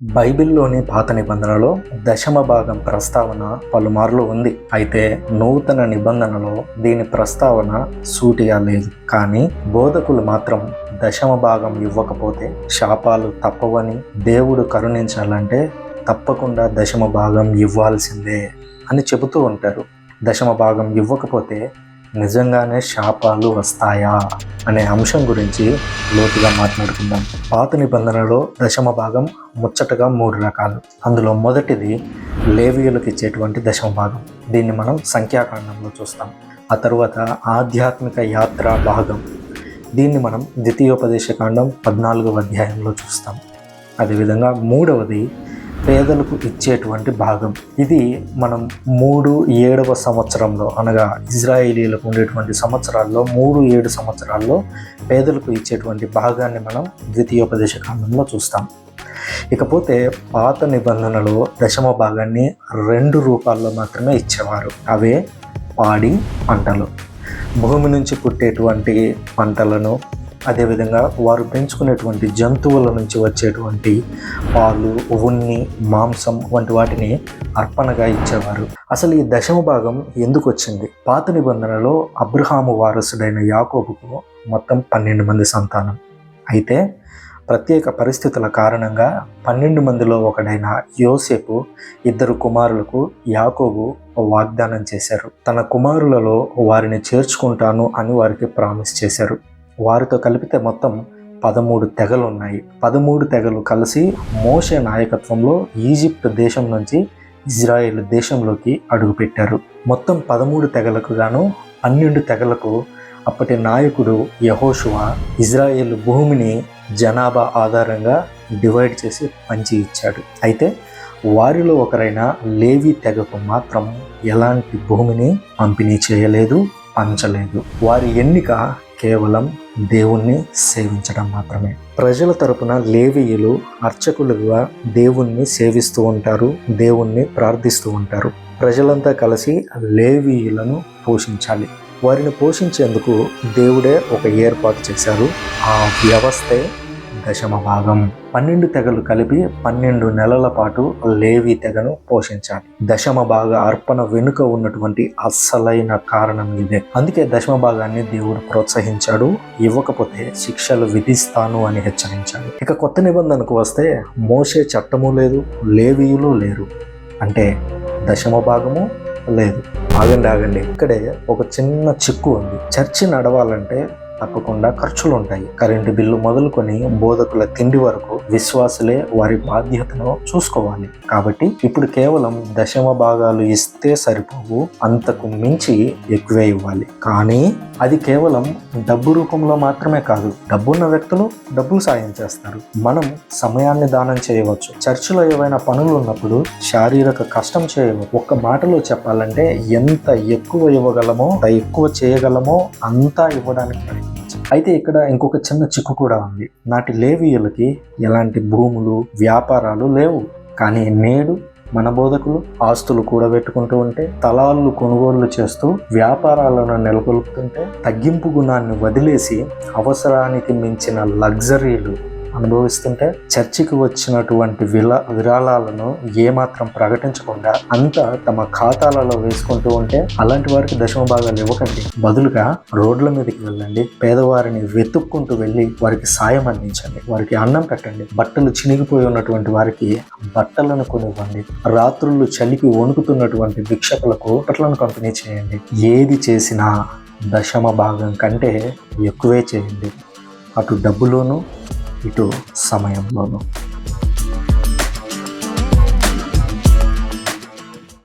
బైబిల్లోని పాత నిబంధనలో దశమ భాగం ప్రస్తావన పలుమార్లు ఉంది. అయితే నూతన నిబంధనలో దీని ప్రస్తావన సూటిగా లేదు. కానీ బోధకులు మాత్రం దశమ భాగం ఇవ్వకపోతే శాపాలు తప్పవని దేవుడు కరుణించాలంటే తప్పకుండా దశమ భాగం ఇవ్వాల్సిందే అని చెబుతూ ఉంటారు. దశమ భాగం ఇవ్వకపోతే నిజంగానే శాపాలు వస్తాయా అనే అంశం గురించి లోతుగా మాట్లాడుకుందాం. పాత నిబంధనలో దశమ భాగం ముచ్చటగా మూడు రకాలు. అందులో మొదటిది లేవియులకు ఇచ్చేటువంటి దశమ భాగం. దీన్ని మనం సంఖ్యాకాండంలో చూస్తాం. ఆ తరువాత ఆధ్యాత్మిక యాత్ర భాగం. దీన్ని మనం ద్వితీయోపదేశ కాండం పద్నాలుగవ అధ్యాయంలో చూస్తాం. అదేవిధంగా మూడవది పేదలకు ఇచ్చేటువంటి భాగం. ఇది మనం మూడు ఏడవ సంవత్సరంలో అనగా ఇజ్రాయేలీలకు ఉండేటువంటి సంవత్సరాల్లో మూడు ఏడు సంవత్సరాల్లో పేదలకు ఇచ్చేటువంటి భాగాన్ని మనం ద్వితీయోపదేశ కాలంలో చూస్తాం. ఇకపోతే పాత నిబంధనలో దశమ భాగాన్ని రెండు రూపాల్లో మాత్రమే ఇచ్చేవారు. అవే పాడి పంటలు. భూమి నుంచి పుట్టేటువంటి పంటలను అదేవిధంగా వారు పెంచుకునేటువంటి జంతువుల నుంచి వచ్చేటువంటి పాలు ఉన్ని మాంసం వంటి వాటిని అర్పణగా ఇచ్చేవారు. అసలు ఈ దశమ భాగం ఎందుకు వచ్చింది? పాత నిబంధనలో అబ్రహాము వారసుడైన యాకోబుకు మొత్తం పన్నెండు మంది సంతానం. అయితే ప్రత్యేక పరిస్థితుల కారణంగా పన్నెండు మందిలో ఒకడైన యోసేపు ఇద్దరు కుమారులకు యాకోబు వాగ్దానం చేశారు. తన కుమారులలో వారిని చేర్చుకుంటాను అని వారికి ప్రామిస్ చేశారు. వారితో కలిపితే మొత్తం పదమూడు తెగలు ఉన్నాయి పదమూడు తెగలు కలిసి మోషే నాయకత్వంలో ఈజిప్ట్ దేశం నుంచి ఇజ్రాయెల్ దేశంలోకి అడుగుపెట్టారు. మొత్తం పదమూడు తెగలకు గాను పన్నెండు తెగలకు అప్పటి నాయకుడు యహోషువ ఇజ్రాయెల్ భూమిని జనాభా ఆధారంగా డివైడ్ చేసి పంచి ఇచ్చాడు. అయితే వారిలో ఒకరైన లేవి తెగకు మాత్రం ఎలాంటి భూమిని పంపిణీ చేయలేదు పంచలేదు. వారి ఎన్నిక కేవలం దేవుణ్ణి సేవించడం మాత్రమే. ప్రజల తరపున లేవీయులు అర్చకులుగా దేవుణ్ణి సేవిస్తూ ఉంటారు దేవుణ్ణి ప్రార్థిస్తూ ఉంటారు. ప్రజలంతా కలిసి లేవీయులను పోషించాలి. వారిని పోషించేందుకు దేవుడే ఒక ఏర్పాటు చేశారు. ఆ వ్యవస్థే దశమ భాగం. పన్నెండు తెగలు కలిపి పన్నెండు నెలల పాటు లేవి తెగను పోషించాలి. దశమ భాగ అర్పణ వెనుక ఉన్నటువంటి అస్సలైన కారణం ఇదే. అందుకే దశమ భాగాన్ని దేవుడు ప్రోత్సహించాడు ఇవ్వకపోతే శిక్షలు విధిస్తాను అని హెచ్చరించాడు. ఇక కొత్త నిబంధనకు వస్తే మోసే చట్టము లేదు లేవీయులు లేరు. అంటే దశమ భాగము లేదు. ఆగండి ఆగండి. ఇక్కడే ఒక చిన్న చిక్కు ఉంది. చర్చి నడవాలంటే తప్పకుండా ఖర్చులు ఉంటాయి కరెంటు బిల్లు మొదలుకొని బోధకుల తిండి వరకు విశ్వాసులే వారి బాధ్యతను చూసుకోవాలి. కాబట్టి ఇప్పుడు కేవలం దశమ భాగాలు ఇస్తే సరిపోవు అంతకు మించి ఎక్కువే ఇవ్వాలి. కానీ అది కేవలం డబ్బు రూపంలో మాత్రమే కాదు డబ్బున్న వ్యక్తులు డబ్బులు సాయం చేస్తారు. మనం సమయాన్ని దానం చేయవచ్చు. చర్చిలో ఏవైనా పనులు ఉన్నప్పుడు శారీరక కష్టం చేయవచ్చు ఒక్క మాటలో చెప్పాలంటే ఎంత ఎక్కువ ఇవ్వగలమో ఎక్కువ చేయగలమో అంతా ఇవ్వడానికి ప్రయత్నించాలి అయితే ఇక్కడ ఇంకొక చిన్న చిక్కు కూడా ఉంది. నాటి లేవీయులకి ఎలాంటి భూములు వ్యాపారాలు లేవు. కానీ నేడు మన బోధకులు ఆస్తులు కూడబెట్టుకుంటూ ఉంటే తలాళ్ళు కొనుగోళ్ళు చేస్తూ వ్యాపారాలను నెలకొల్పుతుంటే తగ్గింపు గుణాన్ని వదిలేసి అవసరానికి మించిన లగ్జరీలు అనుభవిస్తుంటే చర్చికి వచ్చినటువంటి విలా విరాళాలను ఏమాత్రం ప్రకటించకుండా అంతా తమ ఖాతాలలో వేసుకుంటూ ఉంటే అలాంటి వారికి దశమ భాగాలు ఇవ్వకండి. బదులుగా రోడ్ల మీదకి వెళ్ళండి పేదవారిని వెతుక్కుంటూ వెళ్ళి వారికి సాయం అందించండి వారికి అన్నం పెట్టండి బట్టలు చినిగిపోయి ఉన్నటువంటి వారికి బట్టలను కొనివ్వండి రాత్రులు చలికి వణుకుతున్నటువంటి భిక్షకులకు బట్టలను పంపిణీ చేయండి. ఏది చేసినా దశమ భాగం కంటే ఎక్కువే చేయండి. అటు డబ్బులోను ఇటు సమయంలోనూ